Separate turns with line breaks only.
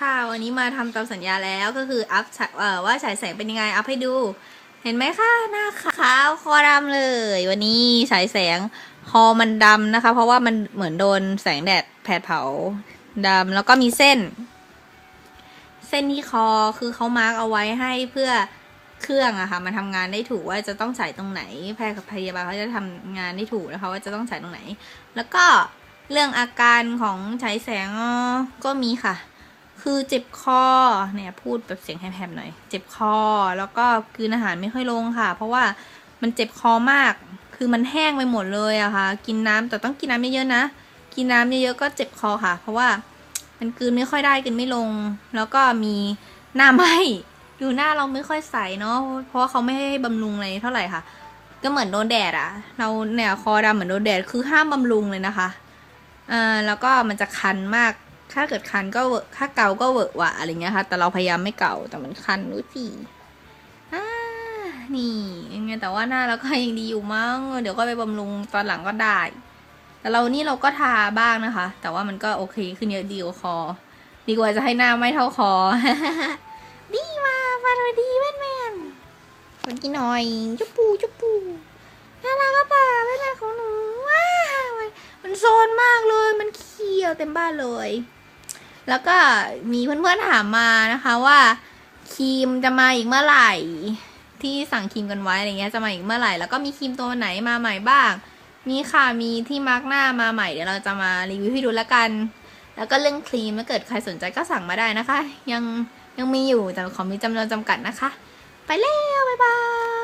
ค่ะ วันนี้มาทำตามสัญญาแล้วก็คืออัพว่าฉายแสงเป็นยังไง อัพให้ดู เห็นไหมคะหน้าขาวคอดำเลย วันนี้ฉายแสงคอมันดำนะคะ เพราะว่ามันเหมือนโดนแสงแดดแผดเผาดำแล้วก็มีเส้น เส้นที่คอคือเขามาร์กเอาไว้ให้เพื่อเครื่องอะค่ะมันทำงานได้ถูกว่าจะต้องใส่ตรงไหน แพทย์กับพยาบาลเขาจะทำงานได้ถูกนะคะ ว่าจะต้องใส่ตรงไหน แล้วก็เรื่องอาการของฉายแสงก็มีค่ะ คือเจ็บคอเนี่ยพูดแบบเสียงแหบๆหน่อย เจ็บคอแล้วก็กลืนอาหารไม่ค่อยลงค่ะ เพราะว่ามันเจ็บคอมาก คือมันแห้งไปหมดเลยอะค่ะ กินน้ำแต่ต้องกินน้ำเยอะๆนะ กินน้ำเยอะๆก็เจ็บคอค่ะ เพราะว่ามันกลืนไม่ค่อยได้กลืนไม่ลง แล้วก็มีหน้าไหมดูหน้าเราไม่ค่อยใสเนาะเพราะว่าเขาไม่ให้บำรุงอะไรเท่าไหร่ค่ะ ก็เหมือนโดนแดดอะเราเนี่ยคอดำเหมือนโดนแดดคือห้ามบำรุงเลยนะคะอ่าแล้วก็มันจะคันมาก ถ้าเกิดคันก็เวอะถ้าเกาก็เวอะหวะอะไรเงี้ยค่ะ แต่เราพยายามไม่เกาแต่มันคันรู้สิอ่านี่ยังไงแต่ว่าหน้าเราก็ยังดีอยู่มั้ง เดี๋ยวก็ไปบำรุงตอนหลังก็ได้ แต่เรานี่เราก็ทาบ้างนะคะ แต่ว่ามันก็โอเคขึ้นเยอะดีกว่าคอ ดีกว่าจะให้หน้าไม่เท่าคอ ดีมาฟันดีแม่นแมนวันกี้หน่อยจุ๊บปูจุ๊บปูน่ารักก็ป่าแม่นแมนของหนูว้าวมันมันโซนมากเลย มันเขียวเต็มบ้านเลย แล้วก็มีเพื่อนๆถามมานะคะว่าครีมจะมาอีกเมื่อไหร่ ที่สั่งครีมกันไว้อะไรเงี้ยจะมาอีกเมื่อไหร่ แล้วก็มีครีมตัวไหนมาใหม่บ้าง มีค่ะมีที่มาร์กหน้ามาใหม่เดี๋ยวเราจะมารีวิวให้ดูแล้วกัน แล้วก็เรื่องครีมถ้าเกิดใครสนใจก็สั่งมาได้นะคะ ยังยังมีอยู่แต่ของมีจำนวนจำกัดนะคะ ไปแล้วบ๊ายบาย